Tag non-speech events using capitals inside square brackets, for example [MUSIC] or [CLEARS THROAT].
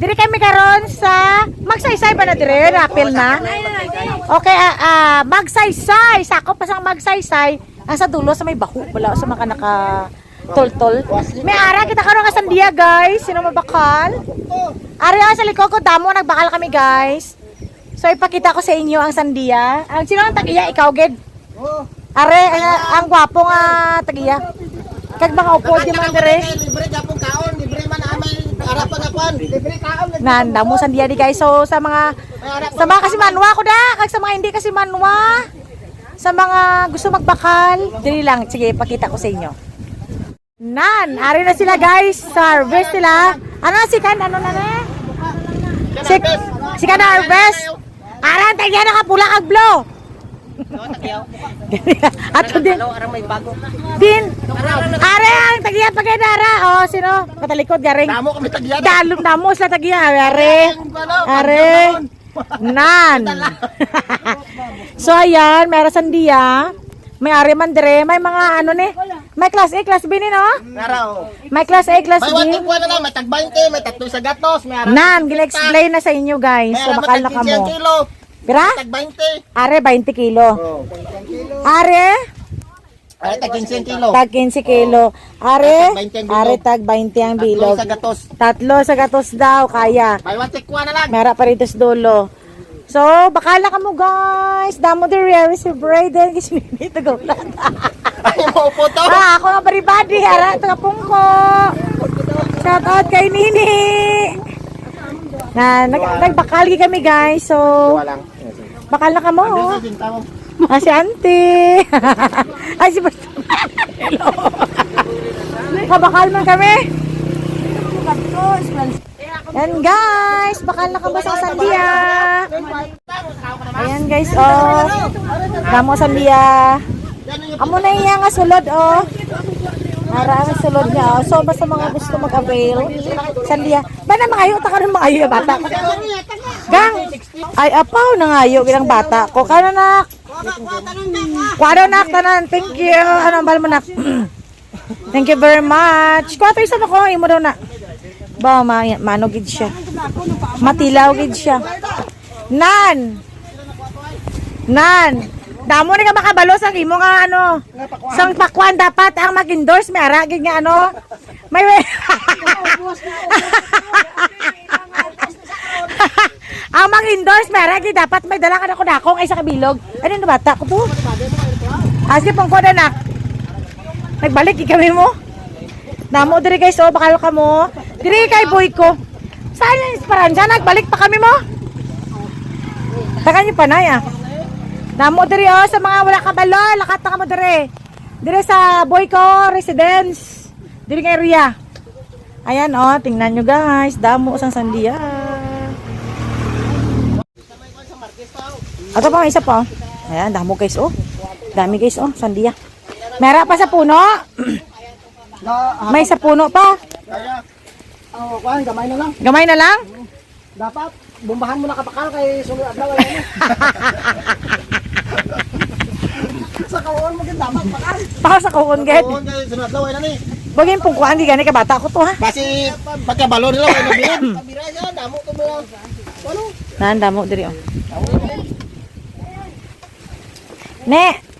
Diri kami karon sa magsaysay ba na dire? Rapil na. Okay, ah, ah, magsaysay. Sako pa sang magsaysay. Ang sa dulo sa may baho wala sa mga naka tol-tol. May ara kita karon nga sandiya guys. Sino mabakal? Ari ah, sa likod ko damo nagbakal kami guys. So ipakita ko sa inyo ang sandiya. Ang sino ang tagiya ikaw gid? Are ang, ang gwapo nga tagiya. Kag mga upo di man dire. Libre man amay harapan na kwan. Libre kaon. Nanda mo sandiya di guys. So sa mga sa mga kasi manwa ko da, kag sa mga hindi kasi manwa. Sa mga gusto magbakal, dili lang. Sige, pakita ko sa inyo. Nan, ari na sila guys. Harvest sila. Ano si kan ano na na? Si, si kan harvest. Aran tagya nakapula kag blow. [LAUGHS] Ato din. arang may bago. Din. Are ang tagya pagkadara. Oh, sino? Katalikod garing. Damo kami tagyan. Dalom na mo sa tagya. Are. Are. Nan. [LAUGHS] so ayan, meron sandiya. May ari man dire, may mga ano ni. May class A, class B ni no? Naraw. May class A, class May B. wating kuha na lang, may tag 20, may tatlo sa gatos, may arang. Nan, gila-explain na sa inyo guys. May So arang bakal na tag 15 kamo. Pira? Tag 20. Are 20 kilo. Oh. Are Ay, tag 15 kilo. tag 15 kilo. Are Tag 20 ang bilog. are tag 20 ang Tatlo bilog. sa gatos. Tatlo sa gatos daw kaya. May kuha na lang. Mera pa rito sa dulo. So, bakala ka mo guys. Damo the rare si Brayden. Kasi nito gawlat. [LAUGHS] Ay, mo po to. ah, ako nga baribadi. Hara, ito ka pungko. Shout out kay Nini. Na, nag, nagbakal kami guys. So, bakal na ka mo. Sinta mo? Ah, si auntie. [LAUGHS] Ay, si Basta. Hello. Kabakal man kami. Yan guys, bakal na ka ba sa sandiya? Ayan guys, oh. Damo sandiya. Amo na iya nga sulod, oh. Sulod niya. So, basta mga gusto mag-avail. Sandiya. Ba na mga ayo, taka rin mga bata. Gang! Ay, apaw na nga ayo, bata ko. Kano nak? Kwado nak, tanan. Thank you. Ano, bal mo nak? [CLEARS THROAT] Thank you very much. Kuha tayo sa ko, imo daw na. Ba, ma manogid siya. Matilaw gid siya. Nan! Nan! Damo ni ka makabalo sa imo nga ano. Sang pakwan dapat ang mag-endorse may ara gid nga ano. May [LAUGHS] ang mag-endorse may ara gid dapat may dala ka na ko dakong ay sa kabilog. Ano na bata ko to? Asi pang koda nak. Nagbalik kami mo. Damo diri guys oh bakal ka mo. Diri kay boy ko. Saan yung esperanza? Nagbalik pa kami mo. Takan niyo panay ah. Namo diri oh sa mga wala kabalo, lakat na ka mo diri. Diri sa boy ko residence. Diri kay area. Ayan oh, tingnan nyo guys, damo sang sandiya. Ato pa isa pa. oh. Ayan, damo guys oh. Dami guys oh, sandiya. Mera pa sa puno. may sa puno pa. Oh, kuhan, gamay na lang. Gamay na lang. Dapat, bumbahan mo na kapakal kay sunod adlaw. [LAUGHS] Sa kawan mo gid dapat pakal. Pa sa kuon ged. Kawan kay sunod adlaw ay nani. Bagay pong kuan di gani ka bata ko to ha. Basi pagkabalo nila kay nabiyan. Kabira siya, damo ko mo. Ano? Nan damo diri oh. Ne,